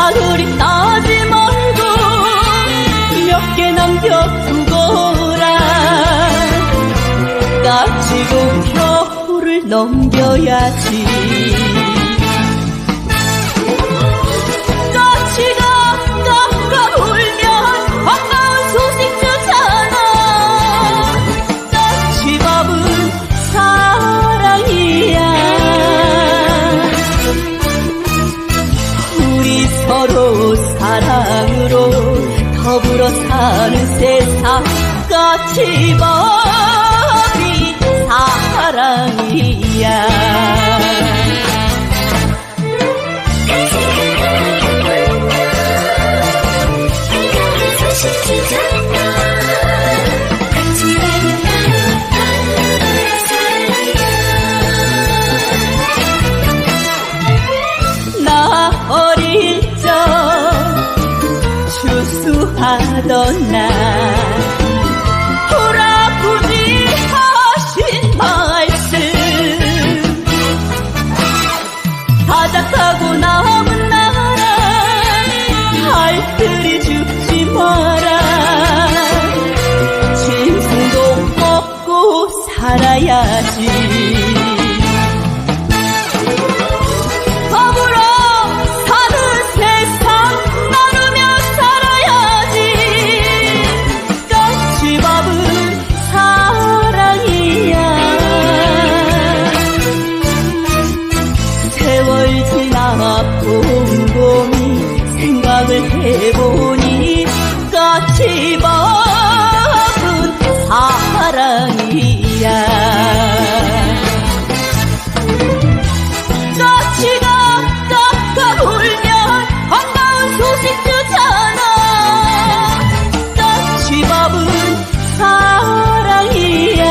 사흘이 따지 말고 몇 개 남겨두고 오라. 까치고 겨울을 넘겨야지. 더불어 사는 세상 까치밥이 사 추수하던 날 호라부지 하신 말씀. 바닥하고 남은 나라. 알뜰히 죽지 마라. 짐승도 먹고 살아야지 생각을 해보니 까치밥은 사랑이야. 까치가 깎아 울면 반가운 소식 주잖아. 까치밥은 사랑이야.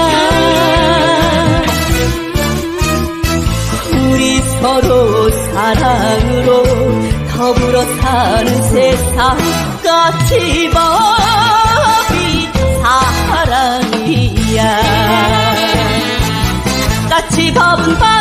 우리 서로 사랑으로 더불어 사는 세상 까치밥이 사랑이야. 까치밥은 바